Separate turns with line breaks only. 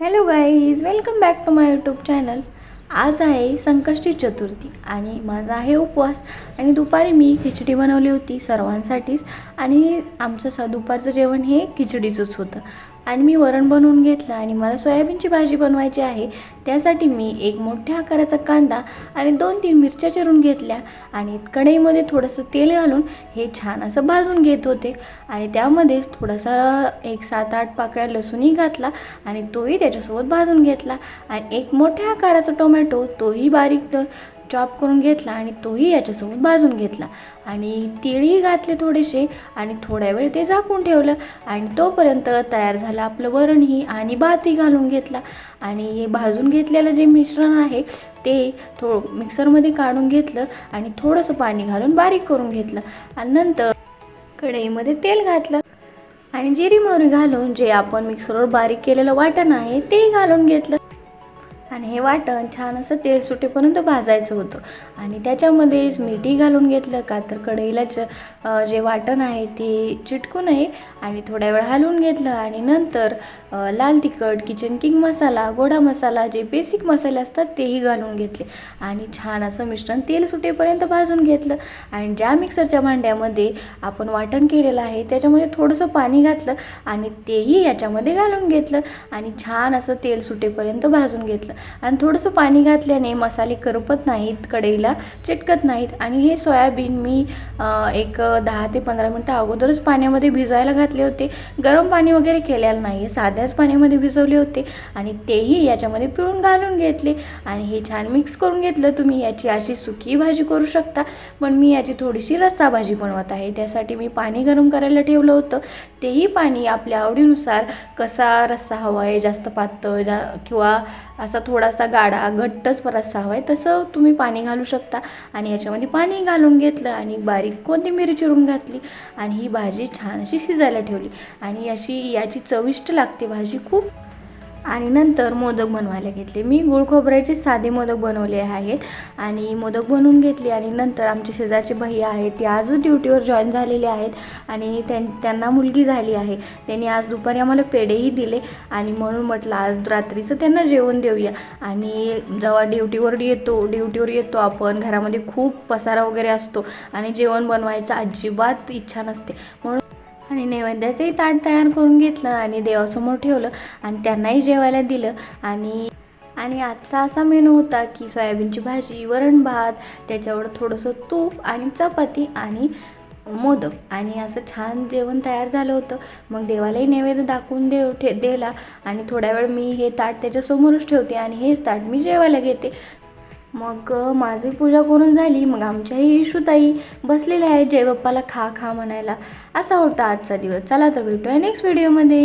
Hello guys welcome back to my YouTube channel आज आहे संकष्टी चतुर्थी आणि माझा आहे उपवास. आणि दुपारी मी खिचडी बनवली होती सर्वांसाठीच. आणि आमचं स दुपारचं जेवण हे खिचडीचंच होतं. आणि मी वरण बनवून घेतलं आणि मला सोयाबीनची भाजी बनवायची आहे. त्यासाठी मी एक मोठ्या आकाराचा कांदा आणि दोन तीन मिरच्या चिरून घेतल्या आणि कढईमध्ये थोडंसं तेल घालून हे छान असं भाजून घेत होते. आणि त्यामध्येच थोडासा एक सात आठ पाकळ्या लसूणही घातला आणि तोही त्याच्यासोबत भाजून घेतला. आणि एक मोठ्या आकाराचा टोमॅटो तोही बारीक चॉप करून घेतला आणि तोही याच्यासोबत भाजून घेतला. आणि तिळही घातले थोडेसे आणि थोड्या वेळ ते झाकून ठेवलं. आणि तोपर्यंत तयार झालं आपलं वरणही आणि भातही घालून घेतला. आणि हे भाजून घेतलेलं जे मिश्रण आहे ते थो मिक्सरमध्ये काढून घेतलं आणि थोडंसं पाणी घालून बारीक करून घेतलं. आणि नंतर कढईमध्ये तेल घातलं. आणि जिरी मोहरी घालून जे आपण मिक्सरवर बारीक केलेलं वाटण आहे तेही घालून घेतलं. आणि हे वाटण छान असं तेल सुटेपर्यंत भाजायचं होतं. आणि त्याच्यामध्येच मीठही घालून घेतलं का तर कढईला जे वाटण आहे ते चिटकू नये आणि थोड्या वेळ हलवून घेतलं आणि नंतर लाल तिखट किचन किंग मसाला गोडा मसाला जे बेसिक मसाले असतात तेही घालून घेतले. आणि छान असं मिश्रण तेल सुटेपर्यंत भाजून घेतलं. आणि ज्या मिक्सरच्या भांड्यामध्ये आपण वाटण केलेलं आहे त्याच्यामध्ये थोडंसं पाणी घातलं आणि तेही याच्यामध्ये घालून घेतलं. आणि छान असं तेल सुटेपर्यंत भाजून घेतलं. आणि थोडंसं पाणी घातल्याने मसाले करपत नाहीत कढईला चिटकत नाहीत. आणि हे सोयाबीन मी एक दहा ते पंधरा मिनटं अगोदरच पाण्यामध्ये भिजवायला घातले होते. गरम पाणी वगैरे केलेलं नाही आहे साध्याच पाण्यामध्ये भिजवले होते. आणि तेही याच्यामध्ये पिळून घालून घेतले. आणि हे छान मिक्स करून घेतलं तुम्ही याची अशी सुकी भाजी करू शकता. पण मी याची थोडीशी रस्ता भाजी बनवत आहे. त्यासाठी मी पाणी गरम करायला ठेवलं होतं. तेही पाणी आपल्या आवडीनुसार कसा रस्सा हवा आहे जास्त पातळ जा किंवा असा थोडासा गाडा घट्टच रस्सा हवा आहे. तसं तुम्ही पाणी घालू शकता. आणि याच्यामध्ये पाणी घालून घेतलं आणि बारीक कोथिंबीर चिरून घातली आणि ही भाजी छान अशी शिजायला ठेवली. आणि अशी याची चविष्ट लागते भाजी खूप आणि नंतर मोदक बनवायला घेतले. मी गुळ खोबऱ्याचे साधे मोदक बनवले आहेत आणि मोदक बनवून घेतले आणि नंतर आमचे शेजारचे भैया आहेत ती आजच ड्युटीवर जॉईन झालेले आहेत आणि त्यां त्यांना मुलगी झाली आहे. त्यांनी आज दुपारी आम्हाला पेढेही दिले आणि म्हणून म्हटलं आज रात्रीचं त्यांना जेवण देऊया. आणि जेव्हा ड्युटीवर येतो ड्युटीवर येतो आपण घरामध्ये खूप पसारा वगैरे असतो आणि जेवण बनवायचं अजिबात इच्छा नसते. म्हणून आणि नैवेद्याचंही ताट तयार करून घेतलं आणि देवासमोर ठेवलं आणि त्यांनाही जेवायला दिलं. आणि आणि आजचा असा मेनू होता की सोयाबीनची भाजी वरण भात त्याच्यावर थोडंसं तूप आणि चपाती आणि मोदक. आणि असं छान जेवण तयार झालं होतं. मग देवालाही नैवेद्य दाखवून देव ठे दिला. आणि थोड्या वेळ मी हे ताट त्याच्यासमोरच ठेवते आणि हेच ताट मी जेवायला घेते. मग माझी पूजा करून झाली. मग आमच्याही इशूताई बसलेल्या आहेत. जयबाप्पाला खा खा म्हणायला. असा होता आजचा दिवस. चला तर भेटूया नेक्स्ट व्हिडिओमध्ये